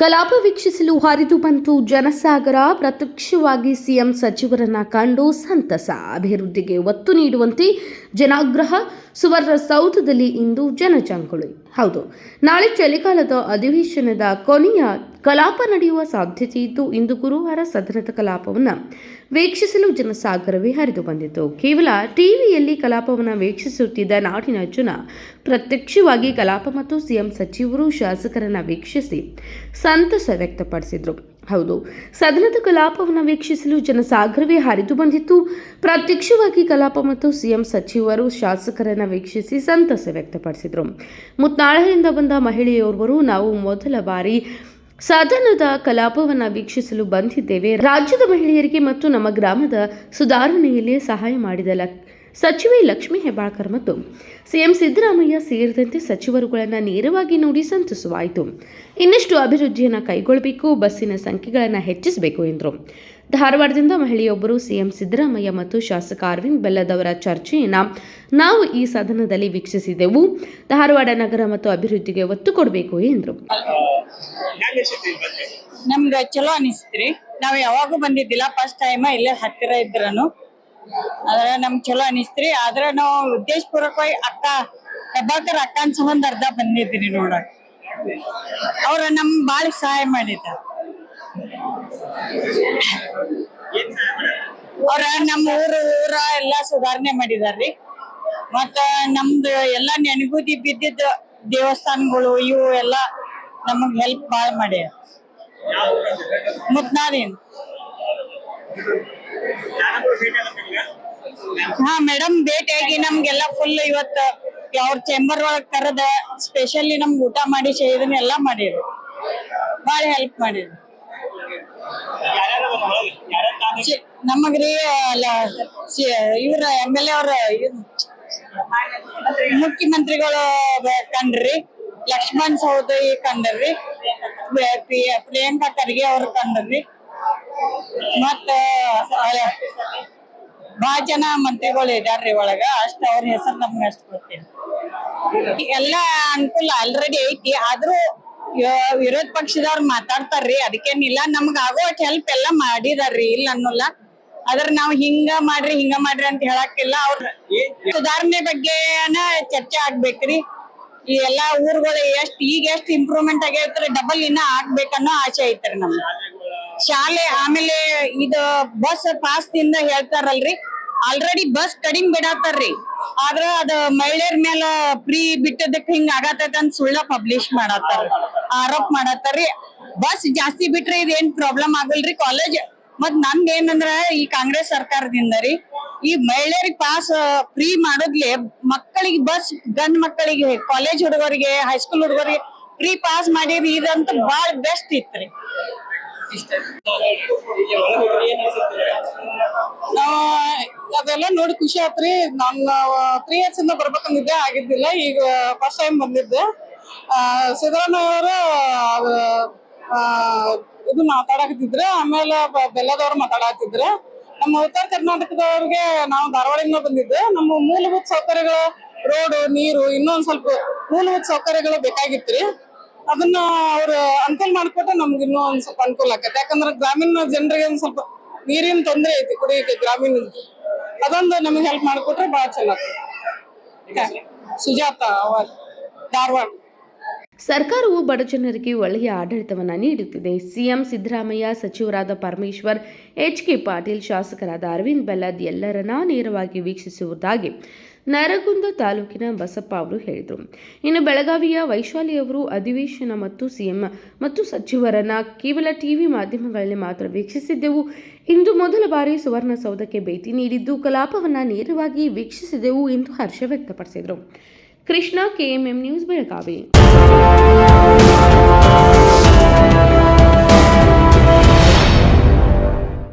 ಕಲಾಪ ವೀಕ್ಷಿಸಲು ಹರಿದು ಬಂತು ಜನಸಾಗರ. ಪ್ರತ್ಯಕ್ಷವಾಗಿ ಸಿಎಂ ಸಚಿವರನ್ನ ಕಂಡು ಸಂತಸ. ಅಭಿವೃದ್ಧಿಗೆ ಒತ್ತು ನೀಡುವಂತೆ ಜನಾಗ್ರಹ. ಸುವರ್ಣಸೌಧದಲ್ಲಿ ಇಂದು ಜನಜಂಗುಳಿ. ಹೌದು, ನಾಳೆ ಚಳಿಗಾಲದ ಅಧಿವೇಶನದ ಕೊನೆಯ ಕಲಾಪ ನಡೆಯುವ ಸಾಧ್ಯತೆ ಇದ್ದು ಇಂದು ಗುರುವಾರ ಸದನದ ಕಲಾಪವನ್ನು ವೀಕ್ಷಿಸಲು ಜನಸಾಗರವೇ ಹರಿದು ಬಂದಿತು ಕೇವಲ ಟಿವಿಯಲ್ಲಿ ಕಲಾಪವನ್ನು ವೀಕ್ಷಿಸುತ್ತಿದ್ದ ನಾಡಿನ ಜನ ಪ್ರತ್ಯಕ್ಷವಾಗಿ ಕಲಾಪ ಮತ್ತು ಸಿಎಂ ಸಚಿವರು ಶಾಸಕರನ್ನ ವೀಕ್ಷಿಸಿ ಸಂತಸ ವ್ಯಕ್ತಪಡಿಸಿದರು. ಹೌದು, ಸದನದ ಕಲಾಪವನ್ನು ವೀಕ್ಷಿಸಲು ಜನಸಾಗರವೇ ಹರಿದು ಬಂದಿತ್ತು. ಪ್ರತ್ಯಕ್ಷವಾಗಿ ಕಲಾಪ ಮತ್ತು ಸಿಎಂ ಸಚಿವರು ಶಾಸಕರನ್ನ ವೀಕ್ಷಿಸಿ ಸಂತಸ ವ್ಯಕ್ತಪಡಿಸಿದರು. ಮುತ್ನಾಳೆಯಿಂದ ಬಂದ ಮಹಿಳೆಯೋರ್ವರು, ನಾವು ಮೊದಲ ಬಾರಿ ಸದನದ ಕಲಾಪವನ್ನು ವೀಕ್ಷಿಸಲು ಬಂದಿದ್ದೇವೆ. ರಾಜ್ಯದ ಮಹಿಳೆಯರಿಗೆ ಮತ್ತು ನಮ್ಮ ಗ್ರಾಮದ ಸುಧಾರಣೆಯಲ್ಲಿ ಸಹಾಯ ಮಾಡಿದ ಲಕ್ ಸಚಿವೆ ಲಕ್ಷ್ಮೀ ಹೆಬ್ಬಾಳ್ಕರ್ ಮತ್ತು ಸಿಎಂ ಸಿದ್ದರಾಮಯ್ಯ ಸೇರಿದಂತೆ ಸಚಿವರುಗಳನ್ನು ನೇರವಾಗಿ ನೋಡಿ ಸಂತಸವಾಯಿತು. ಇನ್ನಷ್ಟು ಅಭಿವೃದ್ಧಿಯನ್ನು ಕೈಗೊಳ್ಳಬೇಕು ಬಸ್ಸಿನ ಸಂಖ್ಯೆಗಳನ್ನು ಹೆಚ್ಚಿಸಬೇಕು ಎಂದರು. ಧಾರವಾಡದಿಂದ ಮಹಿಳೆಯೊಬ್ಬರು ಸಿಎಂ ಸಿದ್ದರಾಮಯ್ಯ ಮತ್ತು ಶಾಸಕ ಅರವಿಂದ್ ಬೆಲ್ಲದವರ ಚರ್ಚೆಯನ್ನು ನಾವು ಈ ಸದನದಲ್ಲಿ ವೀಕ್ಷಿಸಿದೆವು. ಧಾರವಾಡ ನಗರ ಮತ್ತು ಅಭಿವೃದ್ಧಿಗೆ ಒತ್ತು ಕೊಡಬೇಕು ಎಂದರು. ನಮ್ಗೆ ಚಲೋ ಅನಿಸ್ತ್ರಿ. ನಾವು ಯಾವಾಗೂ ಬಂದಿದ್ದಿಲ್ಲ ಫಸ್ಟ್ ಟೈಮ್ ಇಲ್ಲೇ ಹತ್ತಿರ ಇದ್ರನು. ಅದ್ರ ನಮ್ಗ್ ಚಲೋ ಅನಿಸ್ತ್ರಿ. ಆದ್ರ ನಾವು ಉದ್ದೇಶಪೂರ್ವಕವಾಗಿ ಅಕ್ಕ ಪ್ರಭಾಕರ್ ಅಕ್ಕನ ಸಂಬಂಧ ಅರ್ಧ ಬಂದಿದ್ರಿ ನೋಡಕ್ ಅವ್ರ ನಮ್ ಬಾಳ ಸಹಾಯ ಮಾಡಿದ? ಅವ್ರ ನಮ್ಮ ಊರ ಊರ ಎಲ್ಲಾ ಸುಧಾರಣೆ ಮಾಡಿದಾರ್ರಿ. ಮತ್ತ ನಮ್ದು ಎಲ್ಲಾ ನೆನಗುದಿ ಬಿದ್ದಿದ್ದ ದೇವಸ್ಥಾನಗಳು ಇವು ಎಲ್ಲಾ ನಮಗ್ ಹೆಲ್ಪ್ ಬಾಳ ಮಾಡ್ಯಾರ. ಯಾವ ಹಾ ಮೇಡಮ್ ಭೇಟಿಯಾಗಿ ನಮ್ಗೆಲ್ಲ ಫುಲ್ ಇವತ್ತ ಅವ್ರ ಚೇಂಬರ್ ಒಳಗ್ ಕರೆದ ಸ್ಪೆಷಲಿ ನಮ್ಗೆ ಊಟ ಮಾಡಿ ಇದನ್ನೆಲ್ಲ ಮಾಡಿದ್ರು. ಬಾಳ ಹೆಲ್ಪ್ ಮಾಡಿದ್ರು. ನಮಗ್ರಿ ಇವ್ರ ಎಂ ಎಲ್ ಎ ಅವ್ರ ಮುಖ್ಯಮಂತ್ರಿಗಳು ಕಂಡ್ರಿ? ಲಕ್ಷ್ಮಣ್ ಸೌದಿ ಕಂಡ್ರಿ? ಪ್ರಿಯ- ಪ್ರಿಯ- ಪ್ರಿಯಾಂಕಾ ಖರ್ಗೆ ಅವ್ರು ಕಂಡ್ರಿ? ಮತ್ತ ಬಹಳ ಜನ ಮಂತ್ರಿಗಳು ಇದಾರ್ರಿ ಒಳಗ. ಅಷ್ಟ ಅವ್ರ ಹೆಸರು ನಮ್ಗೆ ಅಷ್ಟು ಗೊತ್ತಿಲ್ಲ. ಎಲ್ಲ ಅನುಕೂಲ ಆಲ್ರೆಡಿ ಐತಿ. ಆದ್ರೂ ವಿರೋಧ ಪಕ್ಷದವ್ರು ಮಾತಾಡ್ತಾರ್ರಿ ಅದಕ್ಕೇನಿಲ್ಲ ನಮ್ಗ ಆಗೋ ಹೆಲ್ಪ್ ಎಲ್ಲ ಮಾಡಿದಾರ್ರಿ ಇಲ್ಲ ಅನ್ನೋಲ್ಲ. ಆದ್ರ ನಾವ್ ಹಿಂಗ ಮಾಡ್ರಿ ಹಿಂಗ ಮಾಡ್ರಿ ಅಂತ ಹೇಳಕ್ಕಿಲ್ಲ. ಅವ್ರ ಸುಧಾರಣೆ ಬಗ್ಗೆನ ಚರ್ಚೆ ಆಗ್ಬೇಕ್ರಿ. ಈ ಎಲ್ಲಾ ಊರುಗಳು ಎಷ್ಟ್, ಈಗ ಎಷ್ಟ್ ಇಂಪ್ರೂವ್ಮೆಂಟ್ ಆಗೈತ್ರಿ ಡಬಲ್ ಇನ್ನ ಆಗ್ಬೇಕನ್ನೋ ಆಸೆ ಐತ್ರಿ ನಮ್ಗೆ ಶಾಲೆ ಆಮೇಲೆ ಇದು ಬಸ್ ಪಾಸ್ ದಿಂದ ಹೇಳ್ತಾರಲ್ರಿ. ಆಲ್ರೆಡಿ ಬಸ್ ಕಡಿಮೆ ಬಿಡತ್ತಾರ್ರಿ ಆದ್ರ ಅದ ಮಹಿಳೆಯರ ಮೇಲೆ ಫ್ರೀ ಬಿಟ್ಟದಕ್ ಹಿಂಗ ಆಗತೈತ ಅಂತ ಸುಳ್ಳ ಪಬ್ಲಿಷ್ ಮಾಡತ್ತಾರ ಆರೋಪ ಮಾಡತ್ತಾರ್ರಿ ಬಸ್ ಜಾಸ್ತಿ ಬಿಟ್ರೆ ಇದೇನ್ ಪ್ರಾಬ್ಲಮ್ ಆಗಲ್ರಿ ಕಾಲೇಜ್ ಮತ್ ನಮ್ದ್ ಏನಂದ್ರ ಈ ಕಾಂಗ್ರೆಸ್ ಸರ್ಕಾರದಿಂದ ರೀ, ಈ ಮಹಿಳೆಯರಿಗೆ ಪಾಸ್ ಫ್ರೀ ಮಾಡೋದ್ಲೆ ಮಕ್ಕಳಿಗೆ ಬಸ್ ಗಂಡ್ ಮಕ್ಕಳಿಗೆ ಕಾಲೇಜ್ ಹುಡುಗರಿಗೆ ಹೈಸ್ಕೂಲ್ ಹುಡುಗರಿಗೆ ಫ್ರೀ ಪಾಸ್ ಮಾಡಿದ್ರಿ ಇದಂತ ಬಾಳ ಬೆಸ್ಟ್ ಇತ್ರಿ. ನಾವ್, ಅದೆಲ್ಲ ನೋಡಿ ಖುಷಿ ಆತ್ರಿ. ನಾನು ತ್ರೀ ಇಯರ್ಸ್ ಇಂದ ಬರ್ಬೇಕಂದಿದ್ದೆ ಆಗಿದ್ದಿಲ್ಲ. ಈಗ ಫಸ್ಟ್ ಟೈಮ್ ಬಂದಿದ್ದೆ. ಸಿದ್ದರಾಮಯ್ಯ ಅವರು ಇದು ಮಾತಾಡಕತ್ತಿದ್ರೆ. ಆಮೇಲೆ ಬೆಲ್ಲದವ್ರು ಮಾತಾಡಕತ್ತಿದ್ರೆ. ನಮ್ಮ ಉತ್ತರ ಕರ್ನಾಟಕದವ್ರಿಗೆ ನಾವು ಧಾರವಾಡದಿಂದ ಬಂದಿದ್ದೆ. ನಮ್ಮ ಮೂಲಭೂತ ಸೌಕರ್ಯಗಳು, ರೋಡ್, ನೀರು, ಇನ್ನೊಂದ್ ಸ್ವಲ್ಪ ಮೂಲಭೂತ ಸೌಕರ್ಯಗಳು ಬೇಕಾಗಿತ್ರಿ. ಅದನ್ನ ಅವ್ರ ಅನುಕೂಲ ಮಾಡ್ಕೊಟ್ರೆ ನಮ್ಗೆ ಇನ್ನೂ ಒಂದ್ ಸ್ವಲ್ಪ ಅನುಕೂಲ ಆಕೈತೆ ಯಾಕಂದ್ರೆ ಗ್ರಾಮೀಣ ಜನರಿಗೆ ಒಂದ್ ಸ್ವಲ್ಪ ನೀರಿನ ತೊಂದರೆ ಐತಿ ಕುಡಿಯಕ್ಕೆ ಗ್ರಾಮೀಣ ಅದೊಂದು ನಮಗೆ ಹೆಲ್ಪ್ ಮಾಡಿಕೊಟ್ರೆ ಬಹಳ ಚಲೋ ಆಗ್ತದೆ. ಸುಜಾತ ಅವರ್ ಧಾರವಾಡ. ಸರ್ಕಾರವು ಬಡಜನರಿಗೆ ಒಳ್ಳೆಯ ಆಡಳಿತವನ್ನು ನೀಡುತ್ತಿದೆ. ಸಿಎಂ ಸಿದ್ದರಾಮಯ್ಯ ಸಚಿವರಾದ ಪರಮೇಶ್ವರ್ ಎಚ್ ಕೆ ಪಾಟೀಲ್ ಶಾಸಕರಾದ ಅರವಿಂದ್ ಬೆಲ್ಲದ್ ಎಲ್ಲರನ್ನ ನೇರವಾಗಿ ವೀಕ್ಷಿಸುವುದಾಗಿ ನರಗುಂದ ತಾಲೂಕಿನ ಬಸಪ್ಪ ಅವರು ಹೇಳಿದರು. ಇನ್ನು ಬೆಳಗಾವಿಯ ವೈಶಾಲಿ ಅವರು ಅಧಿವೇಶನ ಮತ್ತು ಸಿಎಂ ಮತ್ತು ಸಚಿವರನ್ನ ಕೇವಲ ಟಿವಿ ಮಾಧ್ಯಮಗಳಲ್ಲಿ ಮಾತ್ರ ವೀಕ್ಷಿಸಿದ್ದೆವು. ಇಂದು ಮೊದಲ ಬಾರಿ ಸುವರ್ಣಸೌಧಕ್ಕೆ ಭೇಟಿ ನೀಡಿದ್ದು ಕಲಾಪವನ್ನು ನೇರವಾಗಿ ವೀಕ್ಷಿಸಿದೆವು ಎಂದು ಹರ್ಷ ವ್ಯಕ್ತಪಡಿಸಿದರು. Krishna KMM news Belagavi.